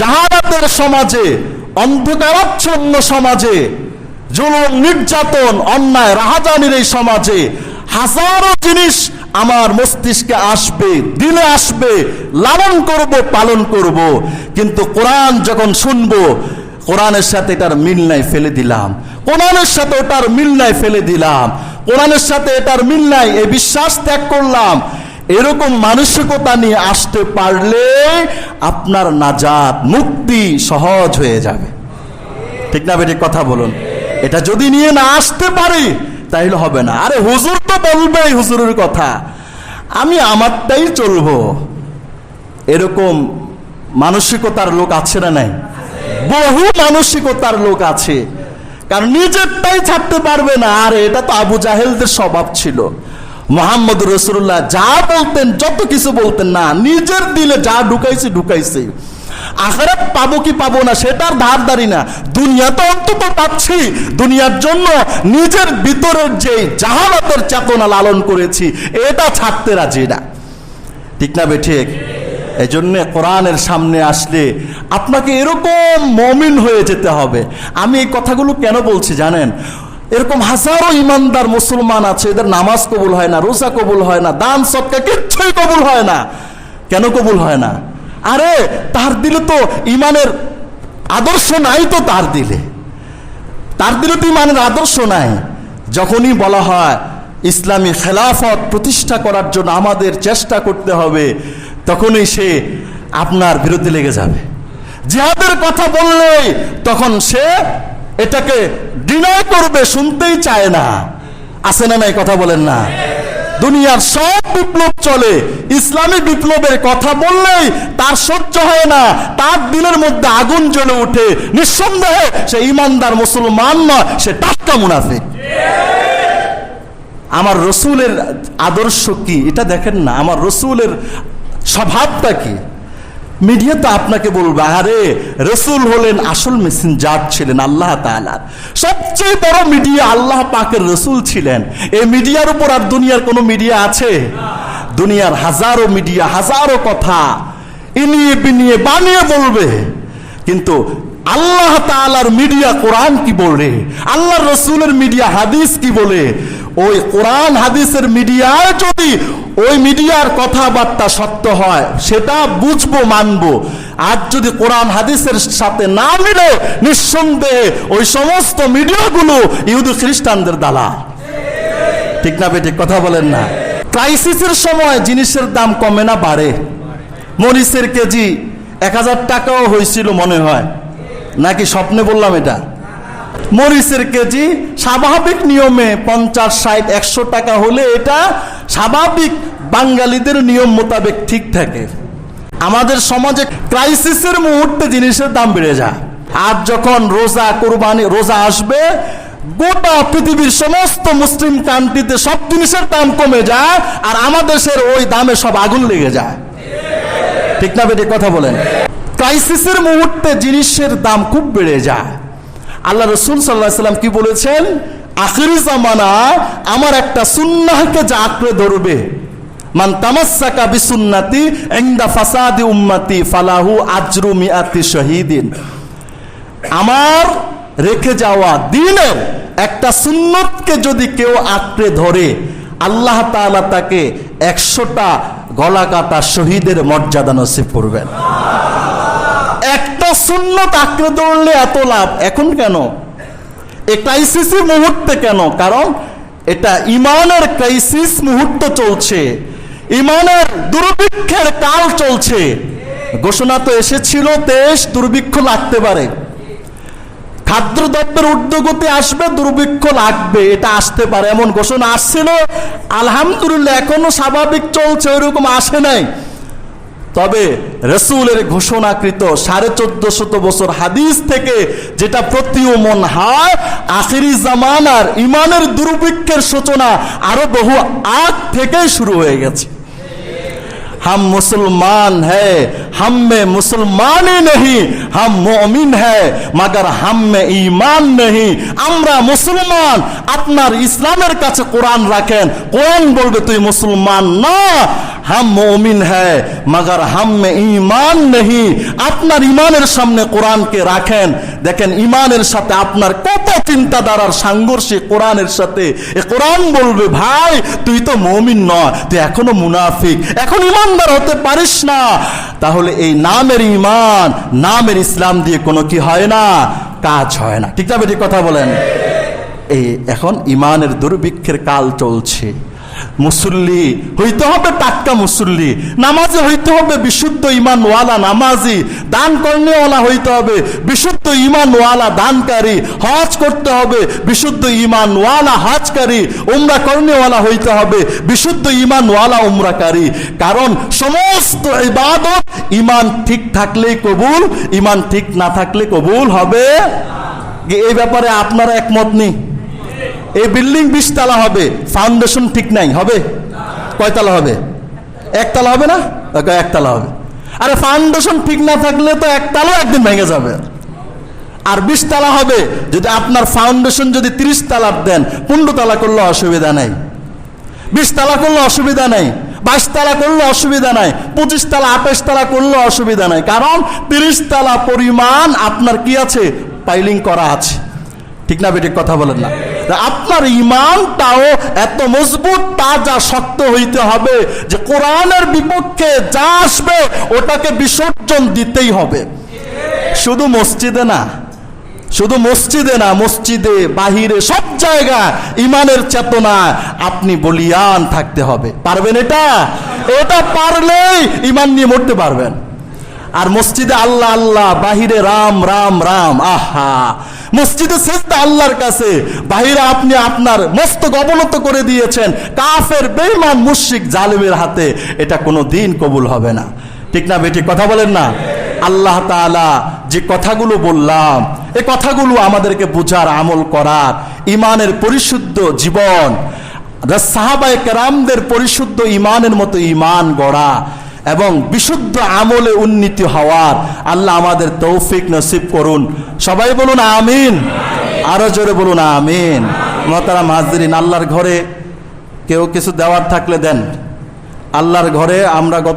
জাহারাতের সমাজে, অন্ধকারাচ্ছন্ন সমাজে, জুলুম, নির্যাতন, অন্যায়, রাহাজানির এই সমাজে হাজারো জিনিস আমার মস্তিষ্কে আসবে, দিলে আসবে, লালন করব, পালন করব। কিন্তু কোরআন যখন শুনব, কোরআনের সাথে এটার মিল নাই, ফেলে দিলাম। কোরআনের সাথে ওটার মিল নাই, ফেলে দিলাম। কোরআনের সাথে এটার মিল নাই, এই বিশ্বাস ত্যাগ করলাম। এরকম মানসিকতা নিয়ে আসতে পারলে আপনার নাজাত, মুক্তি সহজ হয়ে যাবে। ঠিক না বেটি কথা বলুন? এটা যদি নিয়ে না আসতে পারি, তাইলে হবে না। আরে হুজুর তো বলবেই হুজুরের কথা। আমি আমারটাই চলবো। এরকম মানসিকতার লোক আছে না নাই? বহু মানসিকতার লোক আছে। কারণ নিজেরটাই ছাড়তে পারবে না। আর এটা তো আবু জাহেলদের স্বভাব ছিল। মোহাম্মদ রসুল্লাহ যা বলতেন, যত কিছু বলতেন না, নিজের দিলে যা ঢুকাইছে ঢুকাইছে। আখেরাত পাবো কি পাবো না সেটার ধার দাঁড়ি না। দুনিয়া তো অন্তত পাচ্ছি। দুনিয়ার জন্য নিজের ভিতরের যে জাহালাতের চেতনা লালন করেছি, এটা ছাড়তে রাজি না। ঠিক না বে ঠিক? এই জন্য কোরআনের সামনে আসলে আপনাকে এরকম মমিন হয়ে যেতে হবে। আমি এই কথাগুলো কেন বলছি জানেন? এরকম হাজারো ইমানদার মুসলমান আছে, এদের নামাজ কবুল হয় না, রোজা কবুল হয় না, দান সৎকা কিচ্ছুই কবুল হয় না। কেন কবুল হয় না? আরে, তার দিলে তো ইমানের আদর্শ নাই তো তার দিলে। তার দিলে তো ইমানের আদর্শ নাই। যখনই বলা হয়, ইসলামী খেলাফত প্রতিষ্ঠা করার জন্য আমাদের চেষ্টা করতে হবে, তখনই সে আপনার বিরুদ্ধে লেগে যাবে। জিহাদের কথা বললেই তখন সে এটাকে ডিনাই করবে শুনতেই চায় না। আছে না নাই কথা বলেন না? দুনিয়ার সব বিপ্লব চলে। ইসলামী বিপ্লবের কথা বললেই তার সহ্য হয় না। তার দিলের মধ্যে আগুন জ্বলে ওঠে। নিঃসন্দেহে সে ইমানদার মুসলমান নয়, সে টাটকা মুনাফিক। আমার রসুলের আদর্শ কি? এটা দেখেন না। আমার রসুলের স্বভাবটা কি? মিডিয়া তো আপনাকে বলবে আরে রসুল হলেন আসল মেসিন জাত ছিলেন আল্লাহ তালার সবচেয়ে বড় মিডিয়া আল্লাহ পাকের রসুল ছিলেন। এই মিডিয়ার উপর আর দুনিয়ার কোনো মিডিয়া আছে? দুনিয়ার হাজারো মিডিয়া, হাজারো কথা ইনিয়ে বিনিয়ে বানিয়ে বলবে। কিন্তু আল্লাহ তালার মিডিয়া কোরআন কি বলে? আল্লাহ রসুলের মিডিয়া হাদিস কি বলে? ওই কোরআন হাদিসের মিডিয়ায় যদি ওই মিডিয়ার কথাবার্তা সত্য হয়, সেটা বুঝব, মানবো। আর যদি কোরআন হাদিসের সাথে না মিলে, নিঃসন্দেহে ওই সমস্ত মিডিয়াগুলো ইহুদি খ্রিস্টানদের দালা ঠিক না বেঠিক কথা বলেন না। ক্রাইসিসের সময় জিনিসের দাম কমে না, বাড়ে। মরিচের কেজি এক হাজার টাকাও হয়েছিল মনে হয়। নাকি স্বপ্নে বললাম এটা? মরিচের কেজি, স্বাভাবিক নিয়মে পঞ্চাশ, ষাট, একশো টাকা হলে এটা স্বাভাবিক বাঙালিদের নিয়ম মোতাবেক ঠিক থাকে। আমাদের সমাজে ক্রাইসিসের মুহূর্তে জিনিসের দাম বেড়ে যায়। আর যখন রোজা কোরবানি, রোজা আসবে, গোটা পৃথিবীর সমস্ত মুসলিম কান্ট্রিতে সব জিনিসের দাম কমে যায় আর আমাদের ওই দামে সব আগুন লেগে যায়। ঠিক না বেটে, কথা বলেন। ক্রাইসিসের মুহূর্তে জিনিসের দাম খুব বেড়ে যায়। আল্লাহ রসুল সাল্লাহ সাল্লাম কি বলেছেন? আখিরি জামানা আমার একটা সুন্নাহকে যা আঁকড়ে ধরবে। মান তামাসাকা বিসুন্নাতি ইনদা ফাসাদি উম্মতি ফালাহু আজরু মিআতি শহীদিন। আমার রেখে যাওয়া দিনের একটা সুন্নতকে যদি কেউ আঁকড়ে ধরে, আল্লাহ তাআলা তাকে একশোটা গলা কাটা শহীদের মর্যাদা নসিব করবেন। সুন্নত আঁকড়ে ধরলে এত লাভ? এখন কেন? এই ক্রাইসিসের মুহূর্তে কেন? কারণ এটা ইমানের ক্রাইসিস মুহূর্ত চলছে। ইমানের দুর্ভিক্ষের কাল চলছে। ঘোষণা তো এসেছিল, দেশ দুর্ভিক্ষ লাগতে পারে। খাদ্যদ্রব্যের ঊর্ধ্বগতি আসবে, দুর্ভিক্ষ লাগবে, এটা আসতে পারে। এমন ঘোষণা আসছিল, আলহামদুলিল্লাহ, এখনও স্বাভাবিক চলছে, ওইরকম আসে নাই। তবে রসুলের ঘোষণাকৃত সাড়ে চোদ্দ শত বছর হাদিস থেকে যেটা প্রতীয়মন হয় জামান জামানার ইমানের দুর্ভিক্ষের সূচনা আরও বহু আগ থেকে শুরু হয়ে গেছে। হাম মুসলমান হ্যাঁ हम में मुसलमान ही नहीं हम मोमिन है मगर हम में ईमान नहीं আমরা মুসলমান আপনার ইসলামের কাছে কোরআন রাখেন কোরআন বলবে তুই মুসলমান না হাম মোমিন হ্যায় মগর হাম মে ইমান নেই আপনার ইমানের সামনে কোরআনকে রাখেন দেখেন ইমানের সাথে আপনার কত চিন্তাধারার সাংঘর্ষে কোরআনের সাথে। এ কোরআন বলবে, ভাই, তুই তো মমিন নয়, তুই এখনও মুনাফিক, এখন ইমানদার হতে পারিস না। তাহলে এই নামের ইমান, নামের ইসলাম দিয়ে কোনো কি হয় না? কাজ হয় না। ঠিক না কথা বলেন? এই এখন ইমানের দুর্ভিক্ষের কাল চলছে। মুসল্লি, হইতে হবে টাক্কা মুসল্লি, নামাজে হইতে হবে বিশুদ্ধ ইমানওয়ালা নামাজি, দান কর্ণেওয়ালা হইতে হবে বিশুদ্ধ ইমানওয়ালা দানকারী, হজ করতে হবে বিশুদ্ধ ইমানওয়ালা হজকারী, উমরা কর্ণেওয়ালা হইতে হবে বিশুদ্ধ ইমানওয়ালা উমরাকারী। কারণ সমস্ত ইবাদত ইমান ঠিক থাকলেই কবুল ইমান ঠিক না থাকলে কবুল হবে এই ব্যাপারে আপনারা একমত নেই? এই বিল্ডিং বিশ তালা হবে ফাউন্ডেশন ঠিক নাই, হবে? কয়তলা হবে? একতলা হবে না? একতলা হবে। আরে ফাউন্ডেশন ঠিক না থাকলে তো একতলাও একদিন ভেঙে যাবে। আর বিশ তালা হবে, যদি আপনার ফাউন্ডেশন যদি তিরিশ তালা দেন পনেরো তালা করলে অসুবিধা নেই। বিশ তালা করলে অসুবিধা নেই বাইশ তালা করলে অসুবিধা নাই পঁচিশ তালা আঠাশ তালা করলে অসুবিধা নাই। কারণ তিরিশ তালা পরিমাণ আপনার কি আছে? পাইলিং করা আছে। ঠিক না বেটিক কথা বলেন না। আপনার ইমানটাও এত মজবুত তাজা শক্ত হইতে হবে যে কোরআনের বিপক্ষে যা আসবে ওটাকে বিসর্জন দিতেই হবে। শুধু মসজিদে না, শুধু মসজিদে না, মসজিদে, বাহিরে সব জায়গায় ইমানের চেতনা আপনি বলিয়ান থাকতে হবে। পারবেন এটা? এটা পারলেই ইমান নিয়ে মরতে পারবেন। আর মসজিদে আল্লাহ আল্লাহ, বাহিরে রাম রাম রাম, আহা। মসজিদে সেজদা আল্লাহর কাছে। বাহিরে আপনি আপনার মস্তক অবনত করে দিয়েছেন। কাফের, বেঈমান মুশিক জালিমের হাতে। এটা কোনো দিন কবুল হবে না। ঠিক না বেটি কথা বলেন না? আল্লাহ তাআলা যে কথাগুলো বললাম, এ কথাগুলো আমাদেরকে বুঝার, আমল করার ইমানের পরিশুদ্ধ জীবন। সাহাবায়ে কেরামদের পরিশুদ্ধ ইমানের মতো ইমান গড়া। এবং বিশুদ্ধ আমলে উন্নীতি হওয়ার আল্লাহ আমাদের তৌফিক নসিব করুন। সবাই বলুন আমিন। আরও জোরে বলুন আমিন। মতারা মাজদিন আল্লাহর ঘরে কেউ কিছু দেওয়ার থাকলে দেন। আল্লাহর ঘরে আমরা গত